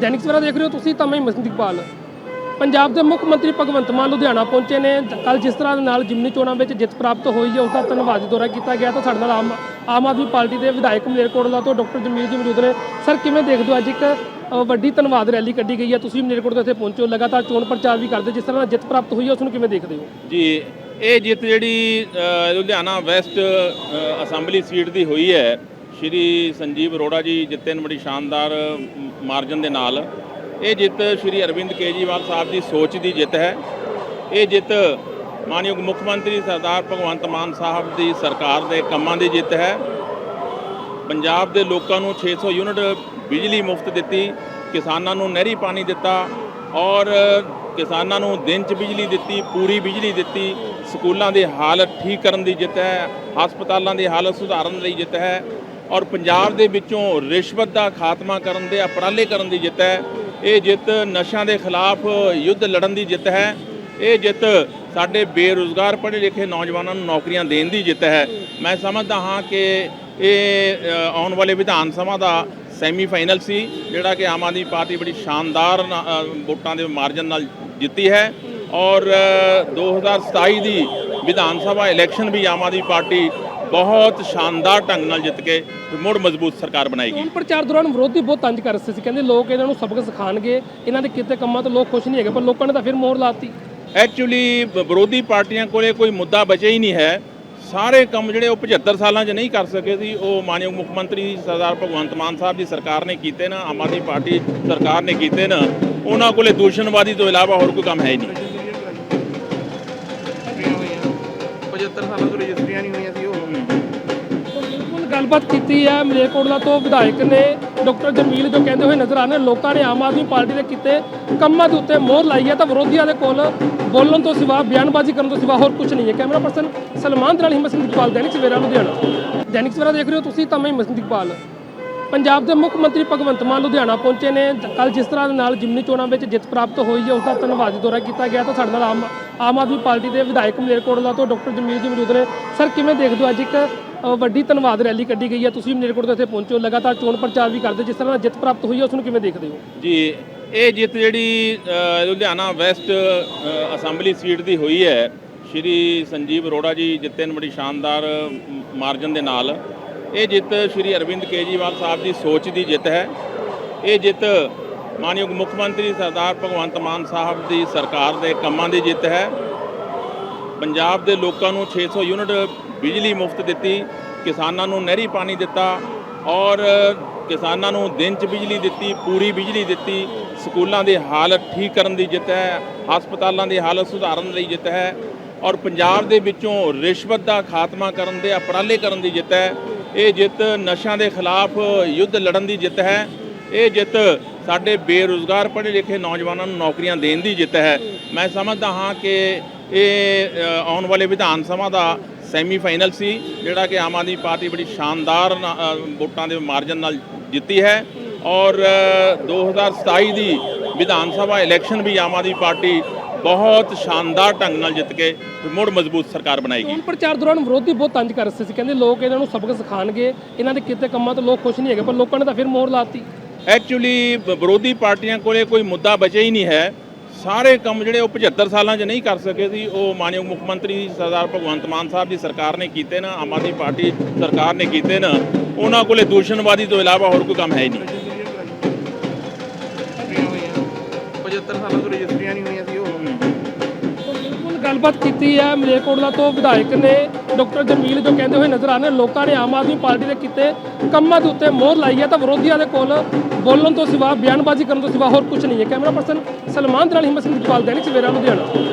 ਦੈਨਿਕ ਸਵੇਰਾ ਦੇਖ ਰਹੇ ਹੋ ਤੁਸੀਂ ਤਾਂ ਮੈਂ ਮਸਜਿਦਪਾਲ ਪੰਜਾਬ ਦੇ ਮੁੱਖ ਮੰਤਰੀ ਭਗਵੰਤ ਮਾਨ ਲੁਧਿਆਣਾ ਪਹੁੰਚੇ ਨੇ। ਕੱਲ ਜਿਸ ਤਰ੍ਹਾਂ ਦੇ ਨਾਲ ਜਿਮਨੀ ਚੋਣਾਂ ਵਿੱਚ ਜਿੱਤ ਪ੍ਰਾਪਤ ਹੋਈ ਹੈ ਉਸ ਦਾ ਧੰਨਵਾਦੀ ਦੌਰਾ ਕੀਤਾ ਗਿਆ। ਤਾਂ ਸਾਡੇ ਨਾਲ ਆਮ ਆਮ ਆਦਮੀ ਪਾਰਟੀ ਦੇ ਵਿਧਾਇਕ ਮਲੇਰਕੋਟਲਾ ਤੋਂ ਡਾਕਟਰ ਜਮੀਰ ਜੀ ਮੌਜੂਦ ਨੇ। ਸਰ, ਕਿਵੇਂ ਦੇਖਦੇ ਹੋ ਅੱਜ ਇੱਕ ਵੱਡੀ ਧੰਨਵਾਦ ਰੈਲੀ ਕੱਢੀ ਗਈ ਹੈ? ਤੁਸੀਂ ਮਲੇਰਕੋਟਲਾ ਇੱਥੇ ਪਹੁੰਚੋ ਲਗਾਤਾਰ ਚੋਣ ਪ੍ਰਚਾਰ ਵੀ ਕਰਦੇ ਜਿਸ ਤਰ੍ਹਾਂ ਨਾਲ ਜਿੱਤ ਪ੍ਰਾਪਤ ਹੋਈ ਹੈ, ਉਸ ਨੂੰ ਕਿਵੇਂ ਦੇਖਦੇ ਹੋ? ਜੀ, ਇਹ ਜਿੱਤ ਜਿਹੜੀ ਲੁਧਿਆਣਾ ਵੈਸਟ ਅਸੈਂਬਲੀ ਸੀਟ ਦੀ ਹੋਈ ਹੈ ਸ਼੍ਰੀ ਸੰਜੀਵ ਅਰੋੜਾ ਜੀ ਜਿੱਤੇ ਨੇ ਬੜੀ ਸ਼ਾਨਦਾਰ ਮਾਰਜਨ ਦੇ ਨਾਲ। ਇਹ ਜਿੱਤ ਸ਼੍ਰੀ ਅਰਵਿੰਦ ਕੇਜਰੀਵਾਲ ਸਾਹਿਬ ਦੀ ਸੋਚ ਦੀ ਜਿੱਤ ਹੈ। ਇਹ ਜਿੱਤ ਮਾਨਯੋਗ ਮੁੱਖ ਮੰਤਰੀ ਸਰਦਾਰ ਭਗਵੰਤ ਮਾਨ ਸਾਹਿਬ ਦੀ ਸਰਕਾਰ ਦੇ ਕੰਮਾਂ ਦੀ ਜਿੱਤ ਹੈ। ਪੰਜਾਬ ਦੇ ਲੋਕਾਂ ਨੂੰ 600 ਯੂਨਿਟ ਬਿਜਲੀ ਮੁਫਤ ਦਿੱਤੀ, ਕਿਸਾਨਾਂ ਨੂੰ ਨਹਿਰੀ ਪਾਣੀ ਦਿੱਤਾ ਔਰ ਕਿਸਾਨਾਂ ਨੂੰ ਦਿਨ 'ਚ ਬਿਜਲੀ ਦਿੱਤੀ, ਪੂਰੀ ਬਿਜਲੀ ਦਿੱਤੀ। ਸਕੂਲਾਂ ਦੀ ਹਾਲਤ ਠੀਕ ਕਰਨ ਦੀ ਜਿੱਤ ਹੈ, ਹਸਪਤਾਲਾਂ ਦੀ ਹਾਲਤ ਸੁਧਾਰਨ ਲਈ ਜਿੱਤ ਹੈ। ਔਰ ਪੰਜਾਬ ਦੇ ਵਿੱਚੋਂ ਰਿਸ਼ਵਤ ਦਾ ਖਾਤਮਾ ਕਰਨ ਦੇ ਉਪਰਾਲੇ ਕਰਨ ਦੀ ਜਿੱਤ ਹੈ। ਇਹ ਜਿੱਤ ਨਸ਼ਿਆਂ ਦੇ ਖਿਲਾਫ ਯੁੱਧ ਲੜਨ ਦੀ ਜਿੱਤ ਹੈ। ਇਹ ਜਿੱਤ ਸਾਡੇ ਬੇਰੁਜ਼ਗਾਰ ਪੜ੍ਹੇ ਲਿਖੇ ਨੌਜਵਾਨਾਂ ਨੂੰ ਨੌਕਰੀਆਂ ਦੇਣ ਦੀ ਜਿੱਤ ਹੈ। ਮੈਂ ਸਮਝਦਾ ਹਾਂ ਕਿ ਇਹ ਆਉਣ ਵਾਲੇ ਵਿਧਾਨ ਸਭਾ ਦਾ ਸੈਮੀ ਫਾਈਨਲ ਸੀ ਜਿਹੜਾ ਕਿ ਆਮ ਆਦਮੀ ਪਾਰਟੀ ਬੜੀ ਸ਼ਾਨਦਾਰ ਵੋਟਾਂ ਦੇ ਮਾਰਜਨ ਨਾਲ ਜਿੱਤੀ ਹੈ। ਔਰ ਅ, 2027 ਦੀ ਵਿਧਾਨ ਸਭਾ ਇਲੈਕਸ਼ਨ ਵੀ ਆਮ ਆਦਮੀ ਪਾਰਟੀ ਬਹੁਤ ਸ਼ਾਨਦਾਰ ਢੰਗ ਨਾਲ ਜਿੱਤ ਕੇ ਮੁੜ ਮਜ਼ਬੂਤ ਸਰਕਾਰ ਬਣਾਏਗੀ। ਪ੍ਰਚਾਰ ਦੌਰਾਨ ਵਿਰੋਧੀ ਬਹੁਤ ਤੰਜ ਕਰ ਰਹੇ ਸੀ। ਕਹਿੰਦੇ ਲੋਕ ਇਹਨਾਂ ਨੂੰ ਸਬਕ ਸਿਖਾਣਗੇ ਇਹਨਾਂ ਦੇ ਕੀਤੇ ਕੰਮਾਂ ਤੋਂ ਲੋਕ ਖੁਸ਼ ਨਹੀਂ ਹੈਗੇ ਪਰ ਲੋਕਾਂ ਨੇ ਤਾਂ ਫਿਰ ਮੋਹਰ ਲਾਤੀ। ਐਕਚੁਅਲੀ ਵਿਰੋਧੀ ਪਾਰਟੀਆਂ ਕੋਲੇ ਕੋਈ ਮੁੱਦਾ ਬਚਿਆ ਹੀ ਨਹੀਂ ਹੈ। ਸਾਰੇ ਕੰਮ ਜਿਹੜੇ ਉਹ 75 ਸਾਲਾਂ 'ਚ ਨਹੀਂ ਕਰ ਸਕੇ ਸੀ। ਉਹ ਮਾਨਯੋਗ ਮੁੱਖ ਮੰਤਰੀ ਸਰਦਾਰ ਭਗਵੰਤ ਮਾਨ ਸਾਹਿਬ ਦੀ ਸਰਕਾਰ ਨੇ ਕੀਤੇ ਨਾ ਆਮ ਆਦਮੀ ਪਾਰਟੀ ਸਰਕਾਰ ਨੇ ਕੀਤੇ ਨਾ। ਉਹਨਾਂ ਕੋਲੇ ਦੂਸ਼ਣਵਾਦੀ ਤੋਂ ਇਲਾਵਾ ਹੋਰ ਕੋਈ ਕੰਮ ਹੈ ਹੀ ਨਹੀਂ। 75 ਸਾਲਾਂ ਤੋਂ ਰਜਿਸਟਰੀਆਂ ਨਹੀਂ ਹੋਈਆਂ ਸੀ ਉਹ। ਬਿਲਕੁਲ ਗੱਲਬਾਤ ਕੀਤੀ ਹੈ ਮਲੇਰਕੋਟਲਾ ਤੋਂ ਵਿਧਾਇਕ ਨੇ ਡਾਕਟਰ ਜਮੀਲ ਜੋ ਕਹਿੰਦੇ ਹੋਏ ਨਜ਼ਰ ਆ ਰਹੇ ਨੇ, ਲੋਕਾਂ ਨੇ ਆਮ ਆਦਮੀ ਪਾਰਟੀ ਦੇ ਕੀਤੇ ਕੰਮਾਂ ਦੇ ਉੱਤੇ ਮੋਹਰ ਲਾਈ ਹੈ ਤਾਂ ਵਿਰੋਧੀਆਂ ਦੇ ਕੋਲ ਬੋਲਣ ਤੋਂ ਸਿਵਾ ਬਿਆਨਬਾਜ਼ੀ ਕਰਨ ਤੋਂ ਸਿਵਾ ਹੋਰ ਕੁਝ ਨਹੀਂ ਹੈ। ਕੈਮਰਾ ਪਰਸਨ ਸਲਮਾਨ ਦੇ ਨਾਲ ਹਿੰਮਤ ਸਿੰਘ ਇਕਬਾਲ ਦੈਨਿਕ ਸਵੇਰਾ ਲੁਧਿਆਣਾ। ਦੈਨਿਕ ਸਵੇਰਾ ਦੇਖ ਰਹੇ ਹੋ ਤੁਸੀਂ ਤਾਂ ਮੈਂ ਹਿੰਮਤ ਸਿੰਘ ਇਕਬਾਲ ਪੰਜਾਬ ਦੇ ਮੁੱਖ ਮੰਤਰੀ ਭਗਵੰਤ ਮਾਨ ਲੁਧਿਆਣਾ ਪਹੁੰਚੇ ਨੇ। ਕੱਲ ਜਿਸ ਤਰ੍ਹਾਂ ਦੇ ਨਾਲ ਜਿਮਨੀ ਚੋਣਾਂ ਵਿੱਚ ਜਿੱਤ ਪ੍ਰਾਪਤ ਹੋਈ ਹੈ ਉਸ ਦਾ ਧੰਨਵਾਦੀ ਦੌਰਾ ਕੀਤਾ ਗਿਆ। ਤਾਂ ਸਾਡੇ ਨਾਲ ਆਮ ਆਮ ਆਦਮੀ ਪਾਰਟੀ ਦੇ ਵਿਧਾਇਕ ਮਲੇਰਕੋਟਲਾ ਤੋਂ ਡਾਕਟਰ ਜਮੀਲ ਜੀ ਮੌਜੂਦ ਨੇ। ਸਰ, ਕਿਵੇਂ ਦੇਖਦੇ ਹੋ? ਅੱਜ ਇੱਕ ਵੱਡੀ ਧੰਨਵਾਦ ਰੈਲੀ ਕੱਢੀ ਗਈ ਹੈ। ਤੁਸੀਂ ਮਲੇਰਕੋਟਲਾ ਇੱਥੇ ਪਹੁੰਚੋ ਲਗਾਤਾਰ ਚੋਣ ਪ੍ਰਚਾਰ ਵੀ ਕਰਦੇ। ਜਿਸ ਤਰ੍ਹਾਂ ਨਾਲ ਜਿੱਤ ਪ੍ਰਾਪਤ ਹੋਈ ਹੈ, ਉਸ ਨੂੰ ਕਿਵੇਂ ਦੇਖਦੇ ਹੋ? ਜੀ, ਇਹ ਜਿੱਤ ਜਿਹੜੀ ਲੁਧਿਆਣਾ ਵੈਸਟ ਅਸੈਂਬਲੀ ਸੀਟ ਦੀ ਹੋਈ ਹੈ। ਸ਼੍ਰੀ ਸੰਜੀਵ ਅਰੋੜਾ ਜੀ ਜਿੱਤੇ ਨੇ, ਬੜੀ ਸ਼ਾਨਦਾਰ ਮਾਰਜਨ ਦੇ ਨਾਲ। ਇਹ ਜਿੱਤ ਸ਼੍ਰੀ ਅਰਵਿੰਦ ਕੇਜਰੀਵਾਲ ਸਾਹਿਬ ਦੀ ਸੋਚ ਦੀ ਜਿੱਤ ਹੈ। ਇਹ ਜਿੱਤ ਮਾਨਯੋਗ ਮੁੱਖ ਮੰਤਰੀ ਸਰਦਾਰ ਭਗਵੰਤ ਮਾਨ ਸਾਹਿਬ ਦੀ ਸਰਕਾਰ ਦੇ ਕੰਮਾਂ ਦੀ ਜਿੱਤ ਹੈ। ਪੰਜਾਬ ਦੇ ਲੋਕਾਂ ਨੂੰ 600 ਯੂਨਿਟ ਬਿਜਲੀ ਮੁਫਤ ਦਿੱਤੀ, ਕਿਸਾਨਾਂ ਨੂੰ ਨਹਿਰੀ ਪਾਣੀ ਦਿੱਤਾ ਔਰ ਕਿਸਾਨਾਂ ਨੂੰ ਦਿਨ 'ਚ ਬਿਜਲੀ ਦਿੱਤੀ, ਪੂਰੀ ਬਿਜਲੀ ਦਿੱਤੀ। ਸਕੂਲਾਂ ਦੀ ਹਾਲਤ ਠੀਕ ਕਰਨ ਦੀ ਜਿੱਤ ਹੈ, ਹਸਪਤਾਲਾਂ ਦੀ ਹਾਲਤ ਸੁਧਾਰਨ ਲਈ ਜਿੱਤ ਹੈ ਔਰ ਪੰਜਾਬ ਦੇ ਵਿੱਚੋਂ ਰਿਸ਼ਵਤ ਦਾ ਖਾਤਮਾ ਕਰਨ ਦੇ ਉਪਰਾਲੇ ਕਰਨ ਦੀ ਜਿੱਤ ਹੈ। ਇਹ ਜਿੱਤ ਨਸ਼ਿਆਂ ਦੇ ਖਿਲਾਫ ਯੁੱਧ ਲੜਨ ਦੀ ਜਿੱਤ ਹੈ। ਇਹ ਜਿੱਤ ਸਾਡੇ ਬੇਰੁਜ਼ਗਾਰ ਪੜ੍ਹੇ ਲਿਖੇ ਨੌਜਵਾਨਾਂ ਨੂੰ ਨੌਕਰੀਆਂ ਦੇਣ ਦੀ ਜਿੱਤ ਹੈ। ਮੈਂ ਸਮਝਦਾ ਹਾਂ ਕਿ ਇਹ ਆਉਣ ਵਾਲੇ ਵਿਧਾਨ ਸਭਾ ਦਾ ਸੈਮੀ ਫਾਈਨਲ ਸੀ ਜਿਹੜਾ ਕਿ ਆਮ ਆਦਮੀ ਪਾਰਟੀ ਬੜੀ ਸ਼ਾਨਦਾਰ ਵੋਟਾਂ ਦੇ ਮਾਰਜਨ ਨਾਲ ਜਿੱਤੀ ਹੈ। ਔਰ ਅ, 2027 ਦੀ ਵਿਧਾਨ ਸਭਾ ਇਲੈਕਸ਼ਨ ਵੀ ਆਮ ਆਦਮੀ ਪਾਰਟੀ ਬਹੁਤ ਸ਼ਾਨਦਾਰ ਢੰਗ ਨਾਲ ਜਿੱਤ ਕੇ ਮੁੜ ਮਜ਼ਬੂਤ ਸਰਕਾਰ ਬਣਾਏਗੀ। ਚੋਣ ਪ੍ਰਚਾਰ ਦੌਰਾਨ ਵਿਰੋਧੀ ਬਹੁਤ ਤੰਜ ਕਰ ਰਹੇ ਸੀ। ਕਹਿੰਦੇ ਲੋਕ ਇਹਨਾਂ ਨੂੰ ਸਬਕ ਸਿਖਾਣਗੇ ਇਹਨਾਂ ਦੇ ਕੀਤੇ ਕੰਮਾਂ ਤੋਂ ਲੋਕ ਖੁਸ਼ ਨਹੀਂ ਹੈਗੇ ਪਰ ਲੋਕਾਂ ਨੇ ਤਾਂ ਫਿਰ ਮੋਹਰ ਲਾਤੀ। ਐਕਚੁਅਲੀ ਵਿਰੋਧੀ ਪਾਰਟੀਆਂ ਕੋਲੇ ਕੋਈ ਮੁੱਦਾ ਬਚਿਆ ਹੀ ਨਹੀਂ ਹੈ। ਸਾਰੇ ਕੰਮ ਜਿਹੜੇ ਉਹ 75 ਸਾਲਾਂ 'ਚ ਨਹੀਂ ਕਰ ਸਕੇ ਸੀ। ਉਹ ਮਾਨਯੋਗ ਮੁੱਖ ਮੰਤਰੀ ਸਰਦਾਰ ਭਗਵੰਤ ਮਾਨ ਸਾਹਿਬ ਦੀ ਸਰਕਾਰ ਨੇ ਕੀਤੇ ਨਾ ਆਮ ਆਦਮੀ ਪਾਰਟੀ ਸਰਕਾਰ ਨੇ ਕੀਤੇ ਨਾ। ਉਹਨਾਂ ਕੋਲੇ ਦੂਸ਼ਣਵਾਦੀ ਤੋਂ ਇਲਾਵਾ ਹੋਰ ਕੋਈ ਕੰਮ ਹੈ ਹੀ ਨਹੀਂ। 75 ਸਾਲਾਂ ਤੋਂ ਰਜਿਸਟਰੀਆਂ ਨਹੀਂ ਹੋਈਆਂ ਸੀ ਉਹ। ਬਿਲਕੁਲ ਗੱਲਬਾਤ ਕੀਤੀ ਹੈ ਮਲੇਰਕੋਟਲਾ ਤੋਂ ਵਿਧਾਇਕ ਨੇ ਡਾਕਟਰ ਜਮੀਲ ਜੋ ਕਹਿੰਦੇ ਹੋਏ ਨਜ਼ਰ ਆ ਰਹੇ ਨੇ, ਲੋਕਾਂ ਨੇ ਆਮ ਆਦਮੀ ਪਾਰਟੀ ਦੇ ਕੀਤੇ ਕੰਮਾਂ ਦੇ ਉੱਤੇ ਮੋਹਰ ਲਾਈ ਹੈ ਤਾਂ ਵਿਰੋਧੀਆਂ ਦੇ ਕੋਲ ਬੋਲਣ ਤੋਂ ਸਿਵਾ ਬਿਆਨਬਾਜ਼ੀ ਕਰਨ ਤੋਂ ਸਿਵਾ ਹੋਰ ਕੁਝ ਨਹੀਂ ਹੈ। ਕੈਮਰਾ ਪਰਸਨ ਸਲਮਾਨ ਦਰਾਲ ਨਾਲ ਹਿੰਮਤ ਸਿੰਘ ਇਕਬਾਲ ਦੈਨਿਕ ਸਵੇਰਾ ਲੁਧਿਆਣਾ।